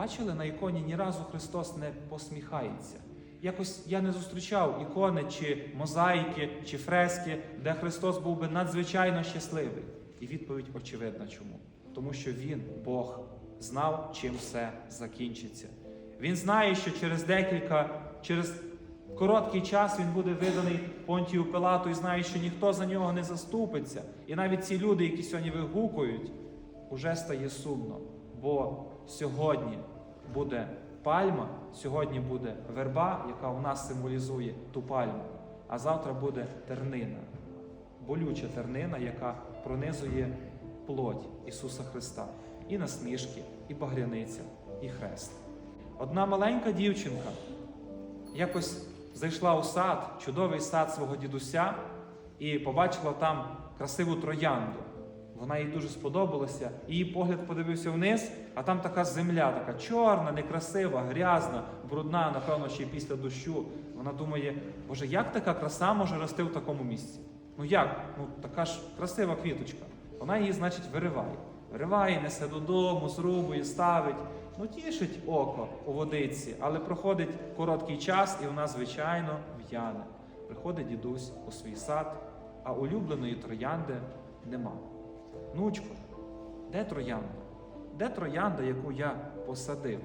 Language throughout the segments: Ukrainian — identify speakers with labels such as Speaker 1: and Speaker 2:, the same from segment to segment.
Speaker 1: бачили на іконі ні разу Христос не посміхається. Якось я не зустрічав ікони чи мозаїки, чи фрески, де Христос був би надзвичайно щасливий. І відповідь очевидна чому. Тому що Він, Бог, знав, чим все закінчиться. Він знає, що через декілька, через короткий час він буде виданий Понтію Пилату і знає, що ніхто за нього не заступиться. І навіть ці люди, які сьогодні вигукують, уже стає сумно. Бо сьогодні буде пальма, сьогодні буде верба, яка у нас символізує ту пальму, а завтра буде тернина, болюча тернина, яка пронизує плоть Ісуса Христа, і насмішки, і багряниця, і хрест. Одна маленька дівчинка якось зайшла у сад, чудовий сад свого дідуся, і побачила там красиву троянду. Вона їй дуже сподобалася, її погляд подивився вниз, а там така земля, така чорна, некрасива, грязна, брудна, напевно, ще й після дощу. Вона думає, Боже, як така краса може рости в такому місці? Ну як? Ну така ж красива квіточка. Вона її, значить, вириває. Вириває, несе додому, зрубує, ставить. Ну, тішить око у водиці, але проходить короткий час, і вона, звичайно, в'яне. Приходить дідусь у свій сад, а улюбленої троянди нема. Нучко, де троянда? Де троянда, яку я посадив?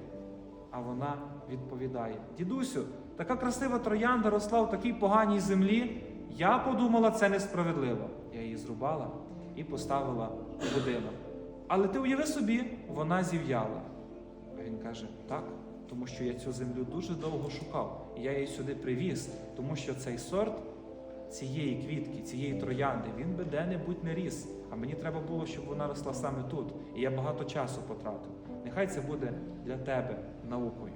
Speaker 1: А вона відповідає: Дідусю, така красива троянда росла в такій поганій землі. Я подумала, це несправедливо. Я її зрубала і поставила у будинок. Але ти уяви собі, вона зів'яла. А він каже: так, тому що я цю землю дуже довго шукав. І я її сюди привіз, тому що цей сорт цієї квітки, цієї троянди, він би де-небудь не ріс. А мені треба було, щоб вона росла саме тут. І я багато часу потратив. Нехай це буде для тебе наукою.